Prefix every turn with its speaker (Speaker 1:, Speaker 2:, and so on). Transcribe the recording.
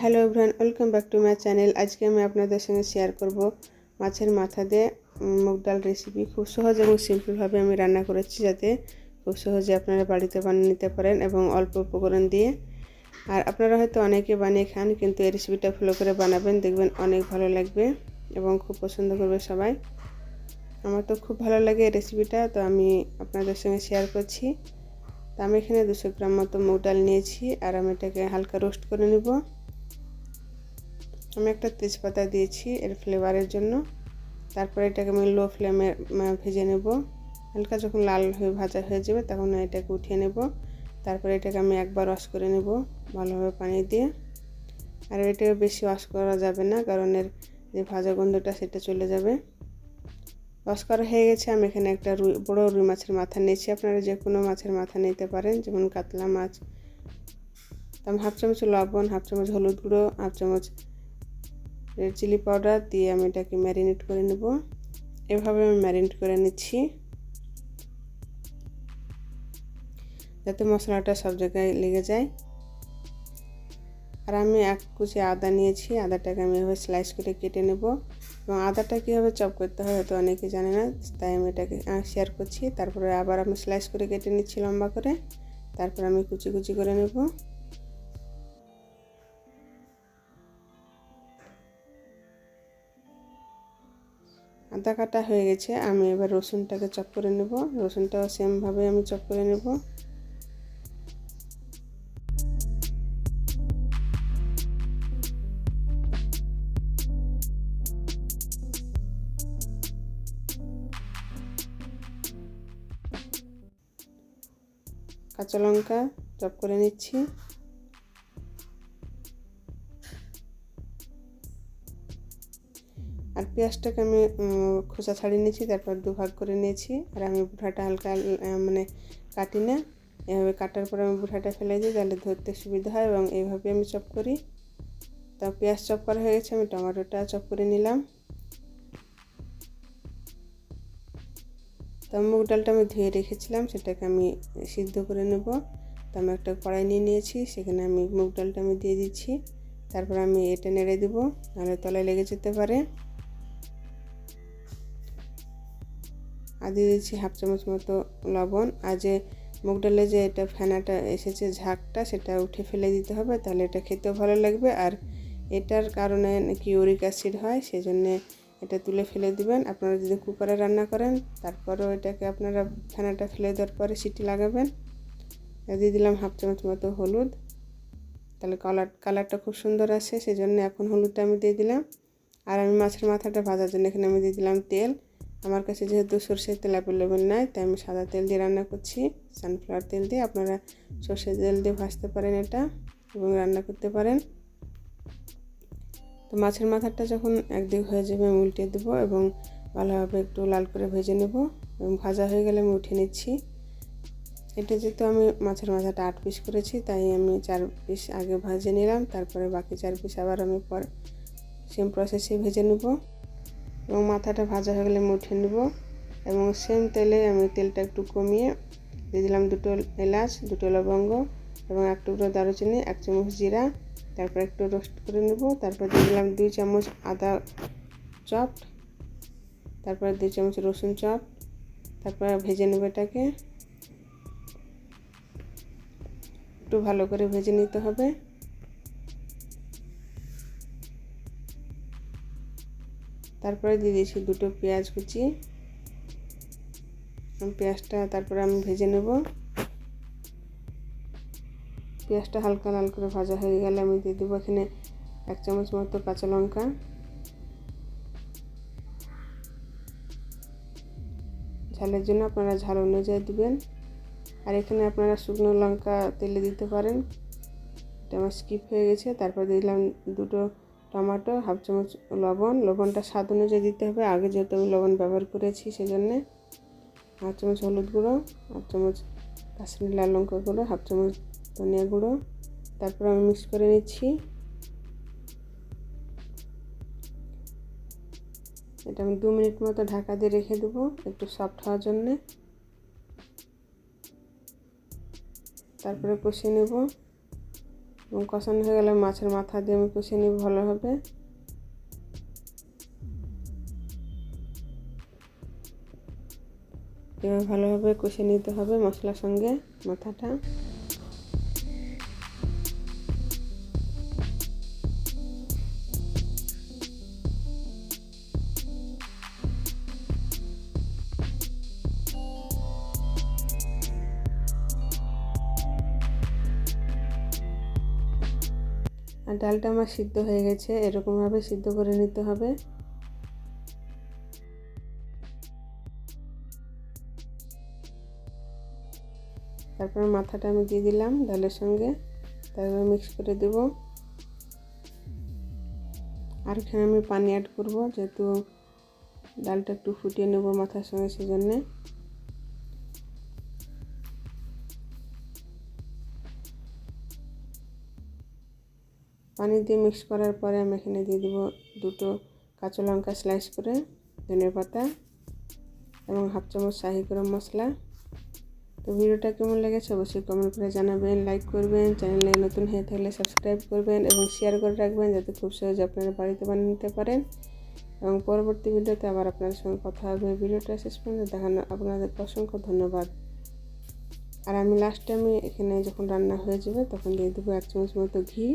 Speaker 1: Hello everyone, welcome back to my channel. আজকে আমি আপনাদের সঙ্গে শেয়ার করব মাছের মাথা দিয়ে মুগ ডাল রেসিপি খুব সহজ এবং সিম্পলভাবে আমি রান্না করেছি যাতে খুব সহজে আপনারা বাড়িতে বানিয়ে নিতে পারেন এবং অল্প উপকরণ দিয়ে। আর আপনারা হয়তো অনেকে বানিয়ে খান, কিন্তু এই রেসিপিটা ফলো করে বানাবেন, দেখবেন অনেক ভালো লাগবে এবং খুব পছন্দ করবে সবাই। আমার তো খুব ভালো লাগে এই রেসিপিটা তো আমি আপনাদের সঙ্গে শেয়ার করছি। তো আমি এখানে দুশো গ্রাম মতো মুগ ডাল নিয়েছি, আর আমি এটাকে হালকা রোস্ট করে নেব। আমি একটা তেজপাতা দিয়েছি এর ফ্লেভারের জন্য। তারপরে এটাকে আমি লো ফ্লেমে ভেজে নেব। হালকা যখন লাল হয়ে, ভাজা হয়ে যাবে তখন এটাকে উঠিয়ে নেব। তারপরে এটাকে আমি একবার ওয়াশ করে নেব ভালোভাবে পানি দিয়ে। আর এটাকে বেশি ওয়াশ করা যাবে না কারণ এর যে ভাজা গন্ধটা সেটা চলে যাবে। ওয়াশ করা হয়ে গেছে, আমি এখানে একটা রুই, বড়ো রুই মাছের মাথা নিয়েছি। আপনারা যে কোনো মাছের মাথা নিতে পারেন, যেমন কাতলা মাছ। আমি হাফ চামচ লবণ, হাফ চামচ হলুদ গুঁড়ো, হাফ চামচ রেড চিলি পাউডার দিয়ে আমি এটাকে ম্যারিনেট করে নেব। এভাবে আমি ম্যারিনেট করে নিচ্ছি। যাতে মশলাটা সব জায়গায় লেগে যায়। আর আমি এক কুচি আদা নিয়েছি। আদাটাকে আমি এভাবে স্লাইস করে কেটে নেব। এবং আদাটা কীভাবে চপ করতে হয় হয়তো অনেকে জানে না, তাই আমি এটাকে শেয়ার করছি। তারপরে আবার আমি স্লাইস করে কেটে নিচ্ছি লম্বা করে। তারপর আমি কুচি কুচি করে নেব। আদা কাটা হয়ে গেছে, আমি এবার রসুনটাকে চপ করে নেব। রসুনটাও সেমভাবে আমি চপ করে নেব। কাঁচা লঙ্কা চপ করে নিচ্ছি। পেঁয়াজটাকে আমি খোসা ছাড়িয়ে নিয়েছি, তারপর দুভাগ করে নিয়েছি। আর আমি বুঠাটা হালকা মানে কাটি না। এভাবে কাটার পর আমি বুঠাটা ফেলে দিই, তাহলে ধরতে সুবিধা হয় এবং এইভাবে আমি চপ করি। তা পেঁয়াজ চপ করা হয়ে গেছে, আমি টমেটোটা চপ করে নিলাম। তো মুগ ডালটা আমি ধুয়ে রেখেছিলাম, সেটাকে আমি সিদ্ধ করে নেব। তো আমি একটা কড়াই নিয়ে নিয়েছি, সেখানে আমি মুগ ডালটা আমি দিয়ে দিচ্ছি। তারপর আমি এটা নেড়ে দেবো, নাহলে তলায় লেগে যেতে পারে। আর দিয়ে দিচ্ছি হাফ চামচ মতো লবণ। আর যে মুগ ডালে যে এটা ফেনাটা এসেছে ঝাঁকটা, সেটা উঠে ফেলে দিতে হবে, তাহলে এটা খেতেও ভালো লাগবে। আর এটার কারণে নাকি ইউরিক অ্যাসিড হয় সেই জন্যে এটা তুলে ফেলে দিবেন। আপনারা যদি কুকারে রান্না করেন, তারপরেও এটাকে আপনারা ফেনাটা ফেলে দেওয়ার পরে সিটি লাগাবেন। দিয়ে দিলাম হাফ চামচ মতো হলুদ। তাহলে কালার, কালারটা খুব সুন্দর আসে সেই জন্য এখন হলুদটা আমি দিয়ে দিলাম। আর আমি মাছের মাথাটা ভাজার জন্য এখানে আমি দিয়ে দিলাম তেল। আমার কাছে যেহেতু সর্ষের তেল অ্যাভেলেবেল নাই, তাই আমি সাদা তেল দিয়ে রান্না করছি। সানফ্লাওয়ার তেল দিয়ে আপনারা সর্ষের তেল দিয়ে ভাজতে পারেন এটা এবং রান্না করতে পারেন। তো মাছের মাথাটা যখন একদিক হয়ে যাবে, আমি উল্টে দেবো এবং ভালোভাবে একটু লাল করে ভেজে নেব এবং ভাজা হয়ে গেলে আমি উঠে নিচ্ছি। এটা যেহেতু আমি মাছের মাথাটা আট পিস করেছি, তাই আমি চার পিস আগে ভাজে নিলাম, তারপরে বাকি চার পিস আবার আমি পর সেম প্রসেসে ভেজে নেব। এবং মাথাটা ভাজা হয়ে গেলে আমি উঠে নেব এবং সেম তেলে আমি তেলটা একটু কমিয়ে দিয়ে দিলাম দুটো এলাচ, দুটো লবঙ্গ এবং এক টুকরো দারুচিনি, এক চামচ জিরা, তারপর একটু রোস্ট করে নেব, তারপর দিয়ে দিলাম দুই চামচ আদা চপ, তারপর দুই চামচ রসুন চপ, তারপর ভেজে নেব এটাকে। একটু ভালো করে ভেজে নিতে হবে। তারপরে দিয়ে দিয়েছি দুটো পেঁয়াজ কুচি। পেঁয়াজটা তারপরে আমি ভেজে নেব। পেঁয়াজটা হালকা লাল করে ভাজা হয়ে গেলে আমি দিয়ে দেবো এখানে এক চামচ মতো কাঁচা লঙ্কা। ঝালের জন্য আপনারা ঝাল অনুযায়ী দেবেন। আর এখানে আপনারা শুকনো লঙ্কা তেলে দিতে পারেন। এটা আমার স্কিপ হয়ে গেছে, তারপর দিলাম দুটো টমেটো, হাফ চামচ লবণ। লবণটা স্বাদ অনুযায়ী দিতে হবে। আগে যেহেতু আমি লবণ ব্যবহার করেছি সেজন্যে হাফ চামচ হলুদ গুঁড়ো, হাফ চামচ কাশ্মীর লাল লঙ্কা গুঁড়ো, হাফ চামচ ধনিয়া গুঁড়ো। তারপর আমি মিক্স করে নিচ্ছি। এটা আমি দু মিনিট মতো ঢাকা দিয়ে রেখে দেবো একটু সফট হওয়ার জন্যে। তারপরে কষিয়ে নেব। এবং কষানো হয়ে গেলে মাছের মাথা দিয়ে আমি কষিয়ে ভালো ভালোভাবে এবার ভালোভাবে কষে নিতে হবে মশলার সঙ্গে মাথাটা। আর ডালটা আমার সিদ্ধ হয়ে গেছে, এরকমভাবে সিদ্ধ করে নিতে হবে। তারপর মাথাটা আমি দিয়ে দিলাম ডালের সঙ্গে, তারপর মিক্স করে দেব। আর এখানে আমি পানি অ্যাড করব, যেহেতু ডালটা একটু ফুটিয়ে নেব মাথার সঙ্গে সেজন্যে। পানি দিয়ে মিক্স করার পরে আমি এখানে দিয়ে দেবো দুটো কাঁচা লঙ্কা স্লাইস করে ধনে পাতা এবং হাফ চামচ শাহি গরম মশলা। তো ভিডিওটা কেমন লেগেছে অবশ্যই কমেন্ট করে জানাবেন লাইক করবেন চ্যানেলে নতুন হয়ে থাকলে সাবস্ক্রাইব করবেন এবং শেয়ার করে রাখবেন যাতে খুব সহজে আপনারা বাড়িতে বানিয়ে নিতে পারেন। এবং পরবর্তী ভিডিওতে আবার আপনাদের সঙ্গে কথা হবে। ভিডিওটা শেষ পর্যন্ত দেখানো আপনাদের অসংখ্য ধন্যবাদ। আর আমি লাস্টে আমি এখানে যখন রান্না হয়ে যাবে তখন দিয়ে দেবো এক চামচ মতো ঘি।